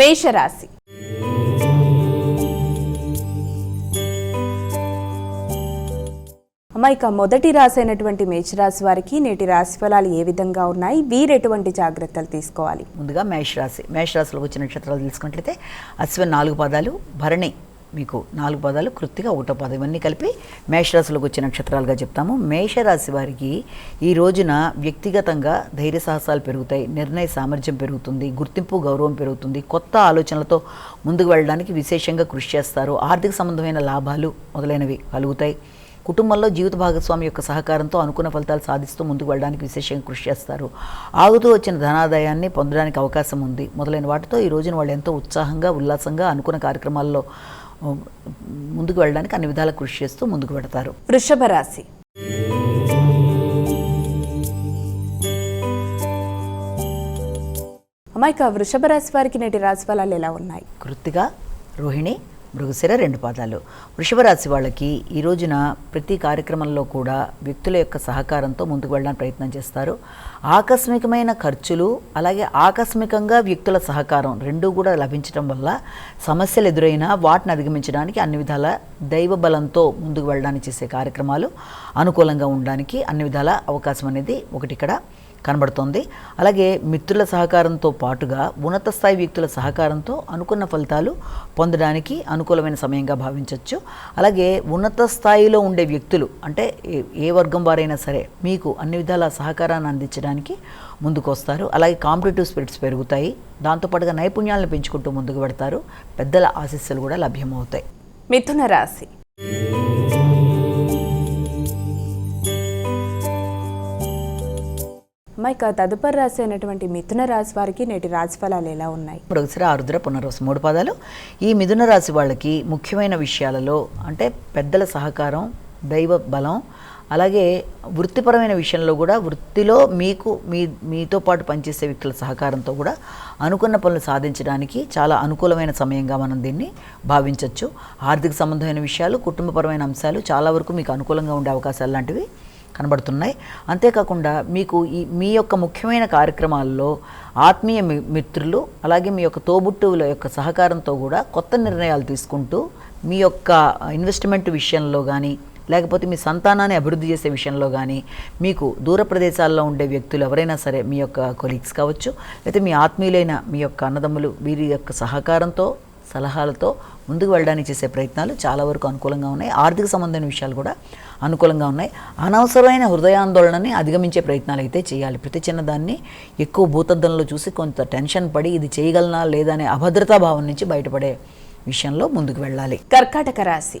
మేషరాశి. అమ్మ ఇక మొదటి రాశి అయినటువంటి మేషరాశి వారికి నేటి రాశి ఫలాలు ఏ విధంగా ఉన్నాయి? వీరు ఎటువంటి జాగ్రత్తలు తీసుకోవాలి? ముందుగా మేషరాశి. మేషరాశిలో వచ్చిన నక్షత్రాలు తీసుకున్నట్లయితే అశ్వ నాలుగు పదాలు భరణి మీకు నాలుగు పదాలు కృత్తిగా ఒకటో పదం ఇవన్నీ కలిపి మేషరాశిలోకి వచ్చే నక్షత్రాలుగా చెప్తాము. మేషరాశి వారికి ఈ రోజున వ్యక్తిగతంగా ధైర్య సాహసాలు పెరుగుతాయి నిర్ణయ సామర్థ్యం పెరుగుతుంది గుర్తింపు గౌరవం పెరుగుతుంది కొత్త ఆలోచనలతో ముందుకు వెళ్ళడానికి విశేషంగా కృషి చేస్తారు. ఆర్థిక సంబంధమైన లాభాలు మొదలైనవి కలుగుతాయి. కుటుంబంలో జీవిత భాగస్వామి యొక్క సహకారంతో అనుకున్న ఫలితాలు సాధిస్తూ ముందుకు వెళ్ళడానికి విశేషంగా కృషి చేస్తారు. ఆగుతూ వచ్చిన ధనాదాయాన్ని పొందడానికి అవకాశం ఉంది. మొదలైన వాటితో ఈ రోజున వాళ్ళు ఎంతో ఉత్సాహంగా ఉల్లాసంగా అనుకున్న కార్యక్రమాల్లో ముందుకు వెళ్ళడానికి అన్ని విధాలా కృషి చేస్తూ ముందుకు పెడతారు వృషభ రాశి. అమ్మ ఇక వృషభ రాశి వారికి నేటి రాశి ఫలాలు ఎలా ఉన్నాయి? కృత్తిగా రోహిణి మృగశిర రెండు పాదాలు. వృషభరాశి వాళ్ళకి ఈ రోజున ప్రతి కార్యక్రమంలో కూడా వ్యక్తుల యొక్క సహకారంతో ముందుకు వెళ్ళడానికి ప్రయత్నం చేస్తారు. ఆకస్మికమైన ఖర్చులు అలాగే ఆకస్మికంగా వ్యక్తుల సహకారం రెండూ కూడా లభించడం వల్ల సమస్యలు ఎదురైనా వాటిని అధిగమించడానికి అన్ని విధాల దైవ బలంతో ముందుకు వెళ్ళడానికి చేసే కార్యక్రమాలు అనుకూలంగా ఉండడానికి అన్ని విధాల అవకాశం అనేది ఒకటి ఇక్కడ. కనబడుతోంది. అలాగే మిత్రుల సహకారంతో పాటుగా ఉన్నత స్థాయి వ్యక్తుల సహకారంతో అనుకున్న ఫలితాలు పొందడానికి అనుకూలమైన సమయంగా భావించవచ్చు అలాగే ఉన్నత స్థాయిలో ఉండే వ్యక్తులు అంటే ఏ- ఏ వర్గం వారైనా సరే మీకు అన్ని విధాల సహకారాన్ని అందించడానికి ముందుకు వస్తారు అలాగే కాంపిటేటివ్ స్పిరిట్స్ పెరుగుతాయి. దాంతోపాటుగా నైపుణ్యాలను పెంచుకుంటూ ముందుకు పెడతారు పెద్దల ఆశీస్సులు కూడా లభ్యమవుతాయి. మిథున రాశి. ఇక తదుపరి రాశి అయినటువంటి మిథున రాశి వారికి నేటి రాశి ఫలాలు ఎలా ఉన్నాయి? ఇప్పుడు ఒకసారి ఆరుద్ర పునర్వసు మూడు పదాలు. ఈ మిథున రాశి వాళ్ళకి ముఖ్యమైన విషయాలలో అంటే పెద్దల సహకారం దైవ బలం అలాగే వృత్తిపరమైన విషయంలో కూడా వృత్తిలో మీకు మీ మీతో పాటు పనిచేసే వ్యక్తుల సహకారంతో కూడా అనుకున్న పనులు సాధించడానికి చాలా అనుకూలమైన సమయంగా మనం దీన్ని భావించవచ్చు ఆర్థిక సంబంధమైన విషయాలు కుటుంబపరమైన అంశాలు చాలా వరకు మీకు అనుకూలంగా ఉండే అవకాశాలు లాంటివి కనబడుతున్నాయి. అంతేకాకుండా మీకు ఈ మీ యొక్క ముఖ్యమైన కార్యక్రమాల్లో ఆత్మీయ మిత్రులు అలాగే మీ యొక్క తోబుట్టువుల యొక్క సహకారంతో కూడా కొత్త నిర్ణయాలు తీసుకుంటూ మీ యొక్క ఇన్వెస్ట్మెంట్ విషయంలో కానీ లేకపోతే మీ సంతానాన్ని అభివృద్ధి చేసే విషయంలో కానీ మీకు దూర ప్రదేశాల్లో ఉండే వ్యక్తులు ఎవరైనా సరే మీ యొక్క కొలీగ్స్ కావచ్చు లేకపోతే మీ ఆత్మీయులైన మీ యొక్క అన్నదమ్ములు వీరి యొక్క సహకారంతో సలహాలతో ముందుకు వెళ్ళడానికి చేసే ప్రయత్నాలు చాలా వరకు అనుకూలంగా ఉన్నాయి. ఆర్థిక సంబంధమైన విషయాలు కూడా అనుకూలంగా ఉన్నాయి. అనవసరమైన హృదయాందోళనని అధిగమించే ప్రయత్నాలు అయితే చేయాలి. ప్రతి చిన్నదాన్ని ఎక్కువ భూతద్దంలో చూసి కొంత టెన్షన్ పడి ఇది చేయగలనా లేదా అనే అభద్రతా భావం నుంచి బయటపడే విషయంలో ముందుకు వెళ్ళాలి. కర్కాటక రాశి.